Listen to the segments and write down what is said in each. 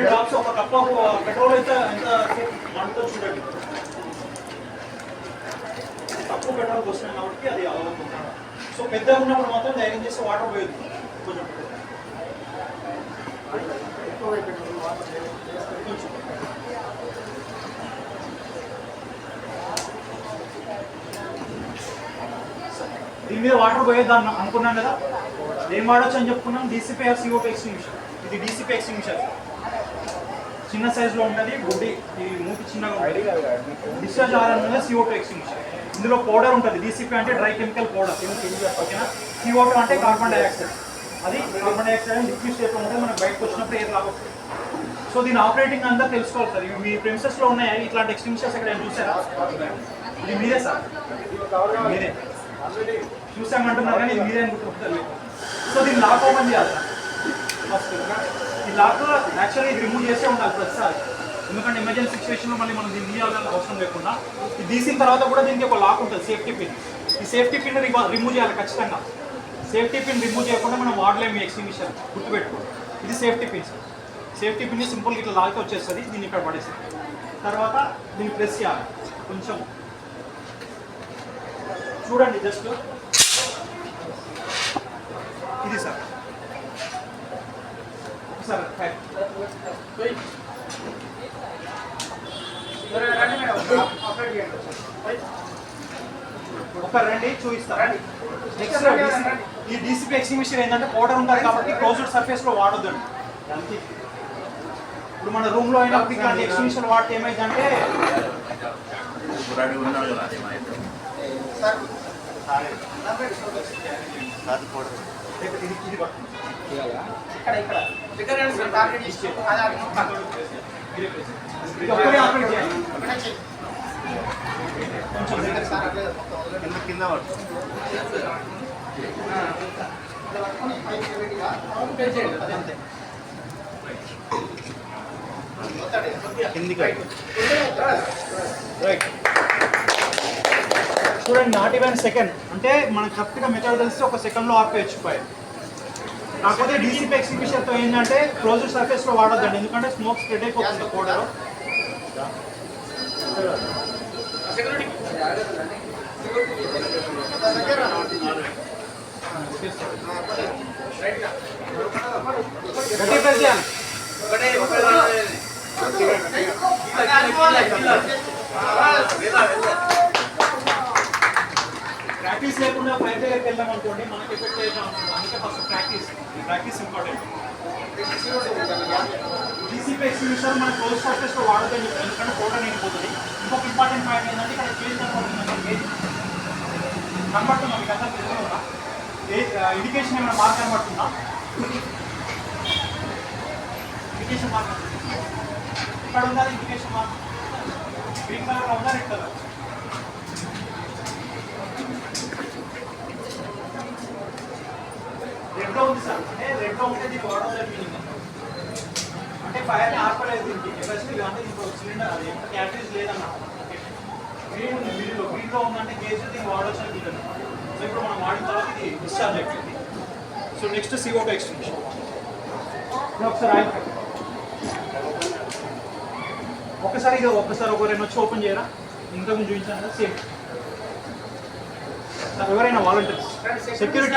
Drops ఒక cup of petrol అయితే ఎంత మంటతో చూడండి తక్కువ పెట్రోల్ పోస్తున్నాం కాబట్టి అది అలా సో పెద్దగా ఉన్నప్పుడు మాత్రం ధైర్యం చేస్తే వాటర్ పోయొద్దు కొంచెం. దీని మీద వాటర్ పోయేద్దాం అనుకున్నాం కదా? ఏం వాడచ్చు అని చెప్పుకున్నాం? డీసీపీఆర్ సిఓపి ఎక్స్టింగ్విషర్ ఇది డీసీపీ ఎక్స్టింగ్విషర్ చిన్న సైజులో ఉంటుంది బుడ్డి ఈ మూతి చిన్నగా ఉంటుంది. డిశ్చార్జ్ ఆర్ సిఓపి ఎక్స్టింగ్విషర్ ఇందులో పౌడర్ ఉంటుంది. డీసీపీ అంటే డ్రై కెమికల్ పౌడర్ ఓకేనా సిఓపి అంటే కార్బన్ డైఆక్సైడ్ అది కార్బన్ డైఆక్సైడ్ లిక్విడ్ స్టేట్ ఉంటే మనకు బయటకు వచ్చినప్పుడు ఎయిర్ రావచ్చు సో దీని ఆపరేటింగ్ అంతా తెలుసుకోవాలి సార్. ఇవి మీ ప్రిన్సెస్లో ఉన్నాయా? ఇట్లాంటి ఎక్స్టింగ్విషర్స్ ఎక్కడ చూసారా? ఇది మీరే సార్. మీరే. చూసామంటున్నారు కానీ ఇది మీరే అనుకుంటున్నారు సో దీన్ని లాక్ ఓపెన్ చేయాలి సార్. ఫస్ట్ ఈ లాక్ యాక్చువల్లీ ఇది రిమూవ్ చేసే ఉండాలి ప్రతిసారి. ఎందుకంటే ఎమర్జెన్సీ సిచ్యువేషన్లో మళ్ళీ మనం దీన్ని తీయాలని అవసరం లేకుండా ఇది తీసిన తర్వాత కూడా దీనికి ఒక లాక్ ఉంటుంది సేఫ్టీ పిన్ ఈ సేఫ్టీ పిన్ రిమూవ్ చేయాలి ఖచ్చితంగా. సేఫ్టీ పిన్ రిమూవ్ చేయకుండా మనం వాడలేము ఈ ఎక్స్టింగ్విషర్. గుర్తుపెట్టుకో. ఇది safety pin. Sir safety pin సింపుల్గా ఇట్లా లాక్ వచ్చేస్తుంది దీన్ని ఇక్కడ పడేస్తుంది తర్వాత దీన్ని ప్రెస్ చేయాలి. కొంచెం. చూడండి జస్ట్. ఇది సార్. సార్. ఒక రండి చూపిస్తా. నెక్స్ట్ ఈ డీసీపీ ఎక్స్టింగ్విషర్ ఏంటంటే పౌడర్ ఉంటుంది కాబట్టి క్లోజ్డ్ సర్ఫేస్లో వాడొద్దండి అంతే. ఇప్పుడు మన రూమ్లో అయినా ఇట్లాంటి ఎక్స్టింగ్విషర్ వాడితే ఏమైందంటే. ఇక్కడ ఇక్కడ కొంచెం కింద కింద అంతే చూడండి నాట్ ఈవెన్ సెకండ్ అంటే మనకు కరెక్ట్గా మెథడ్ తెలిస్తే ఒక సెకండ్లో ఆపేయచ్చు ఫైర్ కాకపోతే డీసీపీ ఎగ్జిబిషన్తో ఏంటంటే క్లోజ్ సర్ఫేస్లో వాడొద్దండి. ఎందుకంటే స్మోక్ స్ప్రెడ్ అయిపోతుంది పౌడర్ సెక్యూరిటీ ప్రాక్టీస్ లేకుండా ఫైవ్ దగ్గరికి వెళ్దాం అనుకోండి మనకి ఎఫెక్ట్ అవుతాం అందుకే first practice practice important DCP extinguisher మన క్లోజ్ సర్ఫేస్లో వాడదని ఎందుకంటే ఫోటో నిండిపోతుంది ఇంకొక ఇంపార్టెంట్ పాయింట్ ఏంటంటే ఇక్కడ చేంజ్ కనపడుతుంది కనపడుతుందా మీకు అందరికి తెలియదా ఏ ఇండికేషన్ ఏమైనా మార్క్ కనపడుతుందా ఇండికేషన్ మార్క్ ఇక్కడ ఉందా ఇండికేషన్ మార్క్ గ్రీన్ కలర్ ఉందా రెడ్ కలర్ రెడ్ ఉంది సార్. అంటే రెడ్ ఉంటే దీనికి వాడడం జరిగింది అంటే ఫైర్ ఆర్పలేదు దీనికి. కెపాసిటీ అంటే దీనికి సిలిండర్ అది. ఎంత క్యాటరీస్ లేదన్న. గ్రీన్ ఉంది మిడిల్లో గ్రీన్లో ఉందంటే కేసు దీనికి వాడొచ్చు మీటర్ మనం వాడిన తర్వాత ఇది డిశ్చార్జ్ అయిపోయింది సో నెక్స్ట్ సిఓ ఎక్స్టెన్షన్ ఒకసారి. ఒకసారి ఇది ఒక్కసారి ఒక రెండు వచ్చి ఓపెన్ చేయరా? ఇంతకుముందు చూపించాను కదా సేమ్ ఎవరైనా వాలంటీర్స్ సెక్యూరిటీ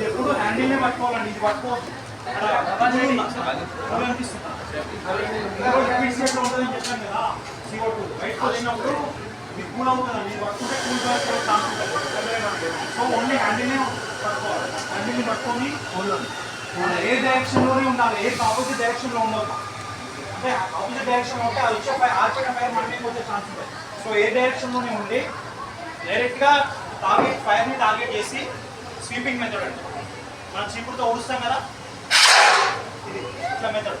ఎప్పుడు హ్యాండిల్ పట్టుకోవాలండి ఇది పట్టుకో అనిపిస్తుంది చెప్పాను కదా సీఓ టూ బయటకు వెళ్ళినప్పుడు ఇది కూల్ అవుతుందండి ఇది పట్టుకుంటే కూల్గా ఛాన్స్ ఉంటుంది సో ఓన్లీ హ్యాండిల్నే పట్టుకోవాలి హ్యాండిల్ని పట్టుకొని ఏ డైరెక్షన్లోనే ఉండాలి. ఏ ఆపోజిట్ డైరెక్షన్లో ఉండదు అంటే ఆపోజిట్ డైరెక్షన్ ఉంటే అది వచ్చే పై ఆర్పిన ఫైర్ మండిపోతే ఛాన్స్ ఉంటుంది సో ఏ డైరెక్షన్లోనే ఉండి డైరెక్ట్గా టార్గెట్ ఫైర్ని టార్గెట్ చేసి స్వీపింగ్ మెథడ్ అండి. మనం చీపుడుతో ఊడుస్తాం కదా? ఇది ఇట్లా మెథడ్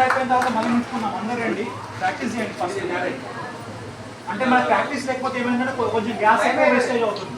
సిలిండర్ అయిపోయిన తర్వాత మళ్ళీ ఉంచుకున్నాం అందరూ రండి. ప్రాక్టీస్ చేయండి ఫస్ట్ అంటే మన ప్రాక్టీస్ లేకపోతే ఏమైందంటే కొంచెం గ్యాస్ ఎక్కువ వేస్టేజ్ అవుతుంది.